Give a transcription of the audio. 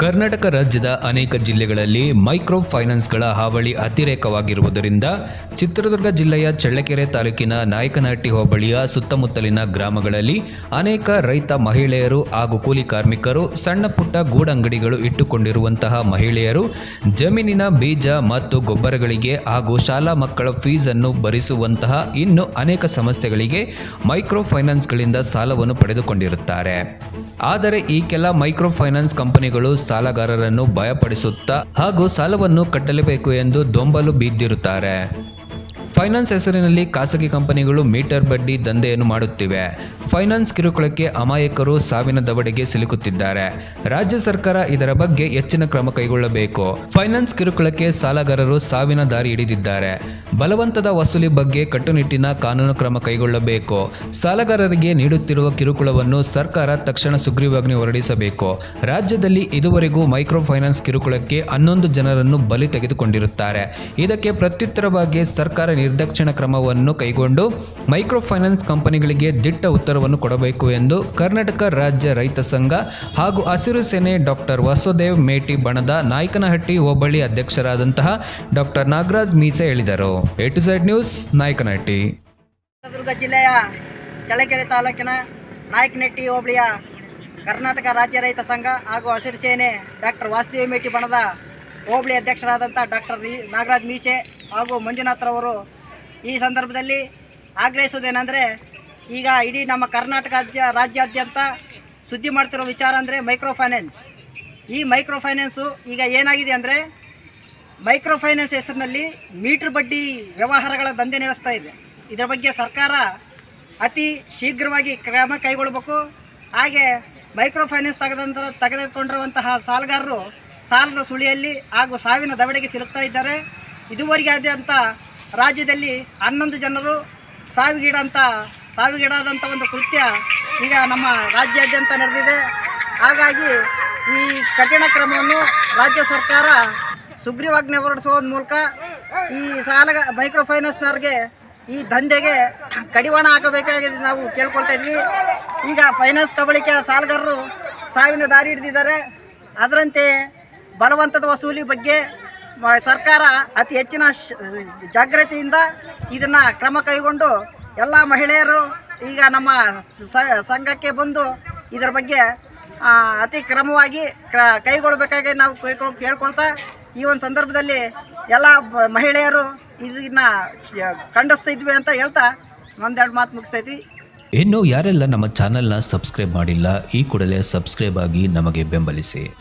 ಕರ್ನಾಟಕ ರಾಜ್ಯದ ಅನೇಕ ಜಿಲ್ಲೆಗಳಲ್ಲಿ ಮೈಕ್ರೋ ಫೈನಾನ್ಸ್ಗಳ ಹಾವಳಿ ಅತಿರೇಕವಾಗಿರುವುದರಿಂದ ಚಿತ್ರದುರ್ಗ ಜಿಲ್ಲೆಯ ಚಳ್ಳಕೆರೆ ತಾಲೂಕಿನ ನಾಯಕನಹಟ್ಟಿ ಹೋಬಳಿಯ ಸುತ್ತಮುತ್ತಲಿನ ಗ್ರಾಮಗಳಲ್ಲಿ ಅನೇಕ ರೈತ ಮಹಿಳೆಯರು ಹಾಗೂ ಕೂಲಿ ಕಾರ್ಮಿಕರು, ಸಣ್ಣ ಪುಟ್ಟ ಗೂಡಂಗಡಿಗಳು ಇಟ್ಟುಕೊಂಡಿರುವಂತಹ ಮಹಿಳೆಯರು ಜಮೀನಿನ ಬೀಜ ಮತ್ತು ಗೊಬ್ಬರಗಳಿಗೆ ಹಾಗೂ ಶಾಲಾ ಮಕ್ಕಳ ಫೀಸನ್ನು ಭರಿಸುವಂತಹ ಇನ್ನು ಅನೇಕ ಸಮಸ್ಯೆಗಳಿಗೆ ಮೈಕ್ರೋ ಫೈನಾನ್ಸ್ಗಳಿಂದ ಸಾಲವನ್ನು ಪಡೆದುಕೊಂಡಿರುತ್ತಾರೆ. ಆದರೆ ಈ ಕೆಲ ಮೈಕ್ರೋ ಫೈನಾನ್ಸ್ ಕಂಪನಿಗಳು ಸಾಲಗಾರರನ್ನು ಭಯಪಡಿಸುತ್ತಾ ಹಾಗೂ ಸಾಲವನ್ನು ಕಟ್ಟಲೇಬೇಕು ಎಂದು ದೊಂಬಲು ಬಿದ್ದಿರುತ್ತಾರೆ ಫೈನಾನ್ಸ್ ಹೆಸರಿನಲ್ಲಿ ಖಾಸಗಿ ಕಂಪನಿಗಳು ಮೀಟರ್ ಬಡ್ಡಿ ದಂಧೆಯನ್ನು ಮಾಡುತ್ತಿವೆ. ಫೈನಾನ್ಸ್ ಕಿರುಕುಳಕ್ಕೆ ಅಮಾಯಕರು ಸಾವಿನ ದವಡೆಗೆ ಸಿಲುಕುತ್ತಿದ್ದಾರೆ. ರಾಜ್ಯ ಸರ್ಕಾರ ಇದರ ಬಗ್ಗೆ ಹೆಚ್ಚಿನ ಕ್ರಮ ಕೈಗೊಳ್ಳಬೇಕು. ಫೈನಾನ್ಸ್ ಕಿರುಕುಳಕ್ಕೆ ಸಾಲಗಾರರು ಸಾವಿನ ದಾರಿ ಹಿಡಿದಿದ್ದಾರೆ. ಬಲವಂತದ ವಸೂಲಿ ಬಗ್ಗೆ ಕಟ್ಟುನಿಟ್ಟಿನ ಕಾನೂನು ಕ್ರಮ ಕೈಗೊಳ್ಳಬೇಕು. ಸಾಲಗಾರರಿಗೆ ನೀಡುತ್ತಿರುವ ಕಿರುಕುಳವನ್ನು ಸರ್ಕಾರ ತಕ್ಷಣ ಸುಗ್ರೀವಾಜ್ಞೆ ಹೊರಡಿಸಬೇಕು. ರಾಜ್ಯದಲ್ಲಿ ಇದುವರೆಗೂ ಮೈಕ್ರೋ ಫೈನಾನ್ಸ್ ಕಿರುಕುಳಕ್ಕೆ ಹನ್ನೊಂದು ಜನರನ್ನು ಬಲಿ ತೆಗೆದುಕೊಂಡಿರುತ್ತಾರೆ. ಇದಕ್ಕೆ ಪ್ರತ್ಯುತ್ತರವಾಗಿ ಸರ್ಕಾರ ನಿರ್ದಾಕ್ಷಿಣ್ಯ ಕ್ರಮವನ್ನು ಕೈಗೊಂಡು ಮೈಕ್ರೋ ಫೈನಾನ್ಸ್ ಕಂಪನಿಗಳಿಗೆ ದಿಟ್ಟ ಉತ್ತರವನ್ನು ಕೊಡಬೇಕು ಎಂದು ಕರ್ನಾಟಕ ರಾಜ್ಯ ರೈತ ಸಂಘ ಹಾಗೂ ಹಸಿರು ಸೇನೆ ಡಾಕ್ಟರ್ ವಾಸುದೇವ್ ಮೇಟಿ ಬಣದ ನಾಯಕನಹಟ್ಟಿ ಹೋಬಳಿ ಅಧ್ಯಕ್ಷರಾದಂತಹ ಡಾಕ್ಟರ್ ನಾಗರಾಜ್ ಮೀಸೆ ಹೇಳಿದರು. A to side news Nayakanahatti. Chitradurga ಜಿಲ್ಲೆಯ ಚಳ್ಳಕೆರೆ ತಾಲೂಕಿನ ನಾಯಕನಹಟ್ಟಿ ಹೋಬಳಿಯ ಕರ್ನಾಟಕ ರಾಜ್ಯ ರೈತ ಸಂಘ ಹಾಗೂ ಹಸಿರು ಸೇನೆ ಡಾಕ್ಟರ್ ವಾಸುದೇವ ಮೇಟಿ ಬಣದ ಹೋಬಳಿ ಅಧ್ಯಕ್ಷರಾದಂಥ ಡಾಕ್ಟರ್ ನಾಗರಾಜ್ ಮೀಸೆ ಹಾಗೂ ಮಂಜುನಾಥ್ರವರು ಈ ಸಂದರ್ಭದಲ್ಲಿ ಆಗ್ರಹಿಸೋದೇನೆಂದರೆ ಈಗ ಇಡೀ ನಮ್ಮ ಕರ್ನಾಟಕ ರಾಜ್ಯ ರಾಜ್ಯಾದ್ಯಂತ ಸುದ್ದಿ ಮಾಡ್ತಿರೋ ವಿಚಾರ ಅಂದರೆ ಮೈಕ್ರೋ ಫೈನಾನ್ಸ್ ಈ ಮೈಕ್ರೋ ಫೈನಾನ್ಸು ಈಗ ಏನಾಗಿದೆ ಅಂದರೆ ಮೈಕ್ರೋ ಫೈನಾನ್ಸ್ ಹೆಸರಿನಲ್ಲಿ ಮೀಟ್ರ್ ಬಡ್ಡಿ ವ್ಯವಹಾರಗಳ ದಂಧೆ ನಡೆಸ್ತಾ ಇದೆ. ಇದರ ಬಗ್ಗೆ ಸರ್ಕಾರ ಅತಿ ಶೀಘ್ರವಾಗಿ ಕ್ರಮ ಕೈಗೊಳ್ಳಬೇಕು. ಹಾಗೆ ಮೈಕ್ರೋ ಫೈನಾನ್ಸ್ ತೆಗೆದಂತ ತೆಗೆದುಕೊಂಡಿರುವಂತಹ ಸಾಲಗಾರರು ಸಾಲದ ಸುಳಿಯಲ್ಲಿ ಹಾಗೂ ಸಾವಿನ ದವಡೆಗೆ ಸಿಲುಕ್ತಾ ಇದ್ದಾರೆ. ಇದುವರೆಗೆ ಆದಂಥ ರಾಜ್ಯದಲ್ಲಿ ಹನ್ನೊಂದು ಜನರು ಸಾವಿಗೀಡಂತ ಸಾವಿಗೀಡಾದಂಥ ಒಂದು ಕೃತ್ಯ ಈಗ ನಮ್ಮ ರಾಜ್ಯಾದ್ಯಂತ ನಡೆದಿದೆ. ಹಾಗಾಗಿ ಈ ಕಠಿಣ ಕ್ರಮವನ್ನು ರಾಜ್ಯ ಸರ್ಕಾರ ಸುಗ್ರೀವಾಜ್ಞೆ ಹೊರಡಿಸುವ ಮೂಲಕ ಈ ಸಾಲ ಮೈಕ್ರೋ ಫೈನಾನ್ಸ್ನವ್ರಿಗೆ ಈ ದಂಧೆಗೆ ಕಡಿವಾಣ ಹಾಕಬೇಕಾಗಿ ನಾವು ಕೇಳ್ಕೊಳ್ತಾ ಇದ್ವಿ. ಈಗ ಫೈನಾನ್ಸ್ ಕಬಳಿಕೆ ಸಾಲಗಾರರು ಸಾವಿನ ದಾರಿ ಹಿಡಿದಿದ್ದಾರೆ. ಅದರಂತೆ ಬಲವಂತದ ವಸೂಲಿ ಬಗ್ಗೆ ಸರ್ಕಾರ ಅತಿ ಹೆಚ್ಚಿನ ಜಾಗೃತಿಯಿಂದ ಇದನ್ನು ಕ್ರಮ ಕೈಗೊಂಡು ಎಲ್ಲ ಮಹಿಳೆಯರು ಈಗ ನಮ್ಮ ಸಂಘಕ್ಕೆ ಬಂದು ಇದರ ಬಗ್ಗೆ ಅತಿ ಕ್ರಮವಾಗಿ ಕ್ರ ಕೈಗೊಳ್ಳಬೇಕಾಗಿ ನಾವು ಕೈಗೊಳ್ ಕೇಳ್ಕೊಳ್ತಾ ಈ ಒಂದು ಸಂದರ್ಭದಲ್ಲಿ ಎಲ್ಲ ಮಹಿಳೆಯರು ಇದನ್ನ ಖಂಡಿಸ್ತಾ ಇದ್ವಿ ಅಂತ ಹೇಳ್ತಾ ಒಂದೆರಡು ಮಾತು ಮುಗಿಸ್ತೈತಿ. ಇನ್ನು ಯಾರೆಲ್ಲ ನಮ್ಮ ಚಾನೆಲ್ನ ಸಬ್ಸ್ಕ್ರೈಬ್ ಮಾಡಿಲ್ಲ, ಈ ಕೂಡಲೇ ಸಬ್ಸ್ಕ್ರೈಬ್ ಆಗಿ ನಮಗೆ ಬೆಂಬಲಿಸಿ.